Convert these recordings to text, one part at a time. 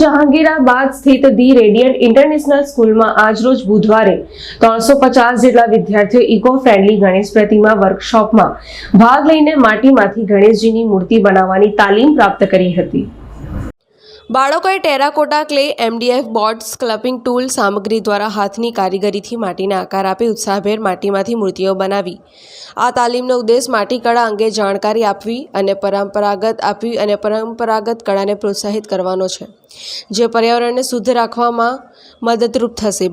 જહાંગીરાબાદ સ્થિત the radiant international સ્કૂલમાં આજરોજ બુધવારે ત્રણસો પચાસ જેટલા વિદ્યાર્થીઓ ઇકો ફ્રેન્ડલી ગણેશ પ્રતિમા વર્કશોપમાં ભાગ લઈને માટીમાંથી ગણેશજીની મૂર્તિ બનાવવાની તાલીમ પ્રાપ્ત કરી હતી. બાળકોએ terracotta clay MDF boards ક્લપિંગ tool સામગ્રી દ્વારા હાથની કારીગરીથી માટીને આકાર આપી ઉત્સાહભેર માટીમાંથી મૂર્તિઓ બનાવી. આ તાલીમનો ઉદ્દેશ માટી કળા અંગે જાણકારી આપવી અને પરંપરાગત આપવી અને પરંપરાગત કળાને પ્રોત્સાહિત કરવાનો છે, જે પર્યાવરણને શુદ્ધ રાખવામાં મદદરૂપ થશે.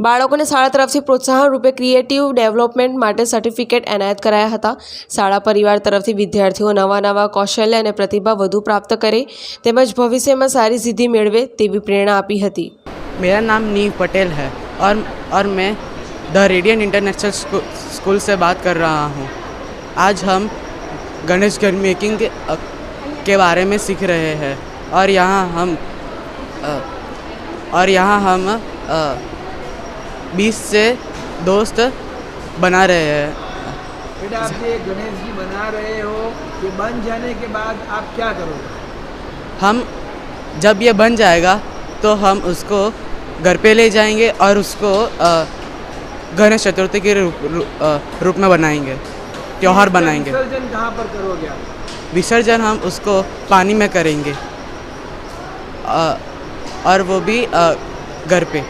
બાળકોને શાળા તરફથી પ્રોત્સાહન રૂપે ક્રિએટિવ ડેવલપમેન્ટ માટે સર્ટિફિકેટ એનાયત કરાયા હતા શાળા પરિવાર તરફથી વિદ્યાર્થીઓ નવા નવા કૌશલ્ય અને પ્રતિભા વધુ પ્રાપ્ત કરે તેમજ ભવિષ્યમાં સારી સિદ્ધિ મેળવે તેવી પ્રેરણા આપી હતી मेरा नाम नीव पटेल है और और मैं the Radian International school- school से बात कर रहा हूँ आज हम गणेश घर मेकिंग के, अ, के बारे में सीख रहे हैं और यहाँ हम अ, और यहाँ हम बीस से दोस्त बना रहे हैं। बेटा आप ये गणेश जी बना रहे हो ये बन जाने के बाद आप क्या करोगे? हम जब ये बन जाएगा तो हम उसको घर पे ले जाएँगे और उसको गणेश चतुर्थी के रूप रू- रूप में बनाएँगे त्यौहार बनाएँगे। विसर्जन कहाँ पर करोगे आप? विसर्जन हम उसको पानी में करेंगे अ, और वो भी घर पे।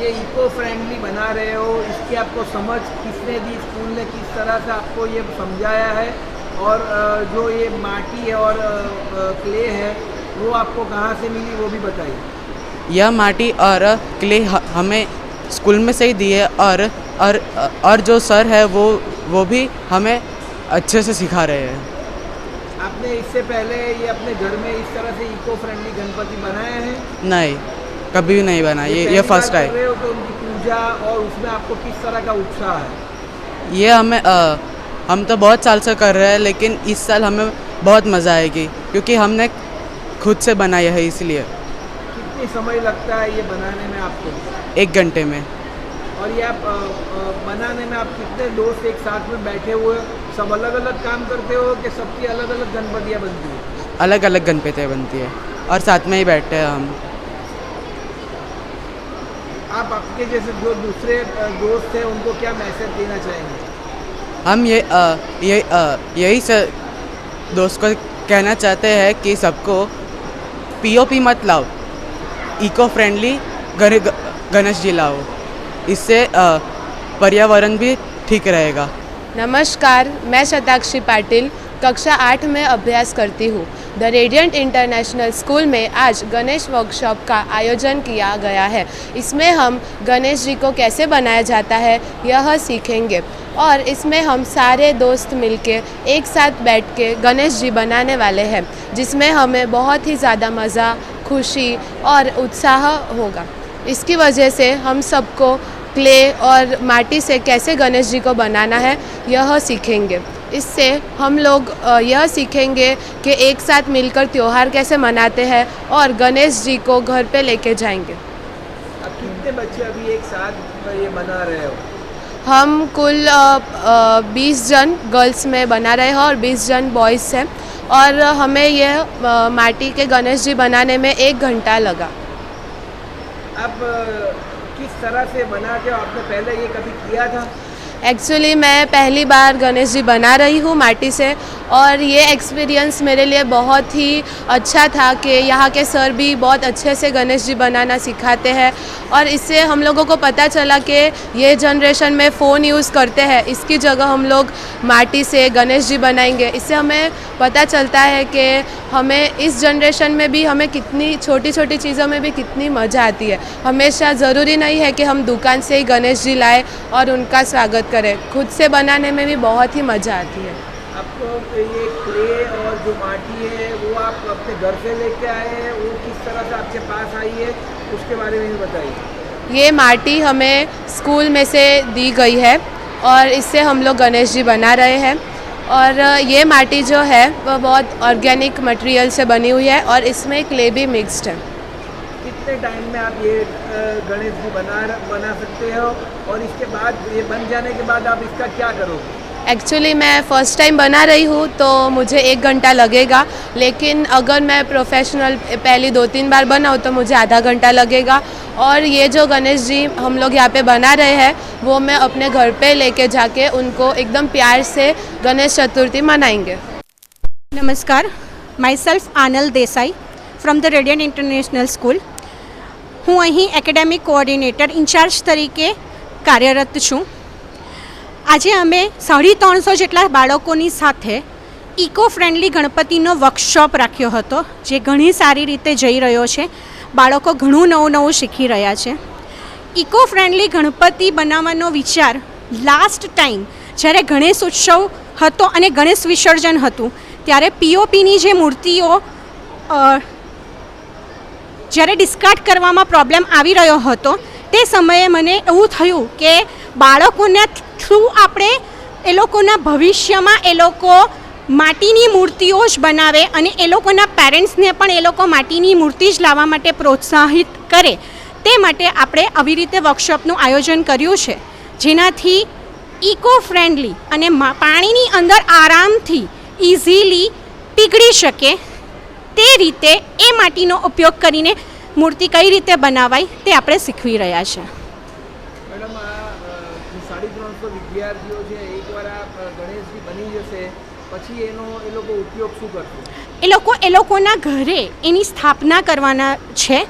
ये इको फ्रेंडली बना रहे हो इसकी आपको समझ किसने दी स्कूल ने किस तरह से आपको ये समझाया है और जो ये माटी है और क्ले है वो आपको कहाँ से मिली वो भी बताइए। यह माटी और क्ले हमें स्कूल में से ही दिए और और और जो सर है वो वो भी हमें अच्छे से सिखा रहे हैं। आपने इससे पहले ये अपने घर में इस तरह से इको फ्रेंडली गणपति बनाए हैं? नहीं। कभी भी नहीं बना ये ये फ़र्स्ट उनकी पूजा और उसमें आपको किस तरह का उत्साह है? ये हमें अ, हम तो बहुत साल से कर रहे हैं लेकिन इस साल हमें बहुत मज़ा आएगी क्योंकि हमने खुद से बनाया है इसलिए। कितनी समय लगता है ये बनाने में आपको? एक घंटे में। और ये आप अ, अ, बनाने में आप कितने दोस्त एक साथ में बैठे हुए सब अलग अलग काम करते हो कि सबकी अलग अलग गणपतियाँ बनती है? अलग अलग गणपतियाँ बनती है और साथ में ही बैठते हैं हम। आप आपके जैसे जो दूसरे दोस्त हैं उनको क्या मैसेज देना चाहेंगे? हम ये अ, ये अ, यही से दोस्त को कहना चाहते हैं कि सबको पीओपी मत लाओ। इको फ्रेंडली गणेश जी लाओ। इससे पर्यावरण भी ठीक रहेगा। नमस्कार मैं शताक्षी पाटिल कक्षा आठ में अभ्यास करती हूँ। द रेडियंट इंटरनेशनल स्कूल में आज गणेश वर्कशॉप का आयोजन किया गया है। इसमें हम गणेश जी को कैसे बनाया जाता है, यह सीखेंगे। और इसमें हम सारे दोस्त मिलके एक साथ बैठ के गणेश जी बनाने वाले हैं, जिसमें हमें बहुत ही ज़्यादा मज़ा, खुशी और उत्साह होगा। इसकी वजह से हम सबको क्ले और माटी से कैसे गणेश जी को बनाना है, यह सीखेंगे। इससे हम लोग यह सीखेंगे कि एक साथ मिलकर त्यौहार कैसे मनाते हैं और गणेश जी को घर पे लेके जाएँगे। आप कितने बच्चे अभी एक साथ ये बना रहे हो? हम कुल बीस जन गर्ल्स में बना रहे हैं और बीस जन बॉयज़ हैं और हमें यह माटी के गणेश जी बनाने में एक घंटा लगा। अब किस तरह से बना के आपने पहले ये कभी किया था? एक्चुअली मैं पहली बार गणेश जी बना रही हूँ माटी से और ये एक्सपीरियंस मेरे लिए बहुत ही अच्छा था कि यहाँ के सर भी बहुत अच्छे से गणेश जी बनाना सिखाते हैं। और इससे हम लोगों को पता चला कि ये जनरेशन में फ़ोन यूज़ करते हैं। इसकी जगह हम लोग माटी से गणेश जी बनाएँगे। इससे हमें पता चलता है कि हमें इस जनरेशन में भी हमें कितनी छोटी छोटी चीज़ों में भी कितनी मज़ा आती है। हमेशा ज़रूरी नहीं है कि हम दुकान से ही गणेश जी लाए और उनका स्वागत करें। खुद से बनाने में भी बहुत ही मज़ा आती है। आपको ये क्ले और जो माटी है वो आप अपने घर से लेके आए हैं वो किस तरह से आपके पास आई है उसके बारे में भी बताइए। ये माटी हमें स्कूल में से दी गई है और इससे हम लोग गणेश जी बना रहे हैं। और ये माटी जो है वह बहुत ऑर्गेनिक मटेरियल से बनी हुई है और इसमें क्ले भी मिक्स्ड है। कितने टाइम में आप ये गणेश जी बना बना सकते हो और इसके बाद ये बन जाने के बाद आप इसका क्या करोगे? एक्चुअली मैं फ़र्स्ट टाइम बना रही हूँ तो मुझे एक घंटा लगेगा। लेकिन अगर मैं प्रोफेशनल पहले दो तीन बार बनाऊँ तो मुझे आधा घंटा लगेगा। और ये जो गणेश जी हम लोग यहाँ पे बना रहे हैं वो मैं अपने घर पे लेके जाके उनको एकदम प्यार से गणेश चतुर्थी मनाएँगे। नमस्कार my self Aanal Desai from the Radiant International School હું અહીં એકેડેમિક કોઓર્ડિનેટર ઇન્ચાર્જ તરીકે કાર્યરત છું. આજે અમે સાડી ત્રણસો જેટલા બાળકોની સાથે ઇકો ફ્રેન્ડલી ગણપતિનો વર્કશોપ રાખ્યો હતો, જે ઘણી સારી રીતે જઈ રહ્યો છે. બાળકો ઘણું નવું નવું શીખી રહ્યા છે. ઇકો ફ્રેન્ડલી ગણપતિ બનાવવાનો વિચાર લાસ્ટ ટાઈમ જ્યારે ગણેશ ઉત્સવ હતો અને ગણેશ વિસર્જન હતું, ત્યારે પીઓપીની જે મૂર્તિઓ જ્યારે ડિસ્કાર્ડ કરવામાં પ્રોબ્લેમ આવી રહ્યો હતો, તે સમયે મને એવું થયું કે બાળકોના થ્રુ આપણે એ લોકોના ભવિષ્યમાં એ લોકો માટીની મૂર્તિઓ જ બનાવે અને એ લોકોના પેરેન્ટ્સને પણ એ લોકો માટીની મૂર્તિ જ લાવવા માટે પ્રોત્સાહિત કરે, તે માટે આપણે આવી રીતે વર્કશોપનું આયોજન કર્યું છે. જેનાથી ઇકો ફ્રેન્ડલી અને પાણીની અંદર આરામથી ઇઝીલી પીગળી શકે રીતે એ માટીનો ઉપયોગ કરીને મૂર્તિ કઈ રીતે બનાવાય તે આપણે શીખવી રહ્યા છે. મેડમ સાડી ત્રણસો વિદ્યાર્થીઓ છે એકવાર આ ગણેશજી બની જશે પછી એનો એ લોકો ઉપયોગ શું કરશે? એ લોકો એ લોકોના ઘરે એની સ્થાપના કરવાના છે.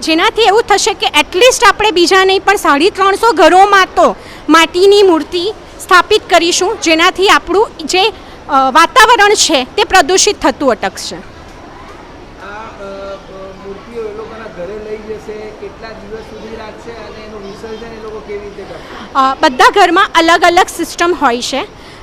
જેનાથી એવું થશે કે એટલીસ્ટ આપણે બીજા નહીં પણ સાડી ત્રણસો ઘરોમાં તો માટીની મૂર્તિ સ્થાપિત કરીશું જેનાથી આપણું જે વાતાવરણ છે તે પ્રદૂષિત થતું અટકશે આ અ, અ, મૂર્તિઓ એ લોકોના ઘરે લઈ જશે કેટલા દિવસ સુધી રાખશે અને એનું વિસર્જન એ લોકો કેવી રીતે કરશે અ, બધા ઘરમાં અલગ અલગ સિસ્ટમ હોય છે.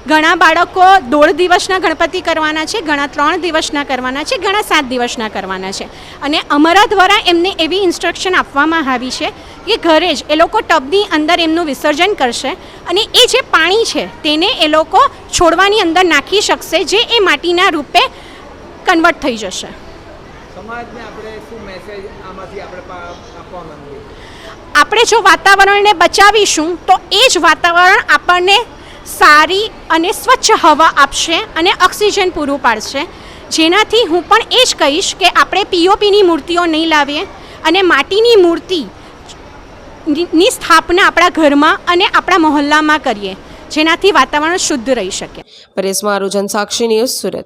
ઘણા બાળકો દોઢ દિવસના ગણપતિ કરવાના છે ઘણા ત્રણ દિવસના કરવાના છે ઘણા સાત દિવસના કરવાના છે. અને અમારા દ્વારા એમને એવી ઇન્સ્ટ્રક્શન આપવામાં આવી છે કે ઘરે જ એ લોકો ટબની અંદર એમનું વિસર્જન કરશે અને એ જે પાણી છે તેને એ લોકો છોડવાની અંદર નાખી શકશે જે એ માટીના રૂપે કન્વર્ટ થઈ જશે. સમાજને આપણે શું મેસેજ આમાંથી આપણે આપવા માંગીએ? આપણે જો વાતાવરણને બચાવીશું, તો એ જ વાતાવરણ આપણને સારી અને સ્વચ્છ હવા આપશે અને ઓક્સિજન પૂરું પાડશે. જેનાથી હું પણ એ જ કહીશ કે આપણે પીઓપીની મૂર્તિઓ નહીં લાવીએ અને માટીની મૂર્તિ ની સ્થાપના આપણા ઘરમાં અને આપણા મહોલ્લામાં કરીએ, જેનાથી વાતાવરણ શુદ્ધ રહી શકે. પરેશ મારુજન સાક્ષી ન્યૂઝ સુરત.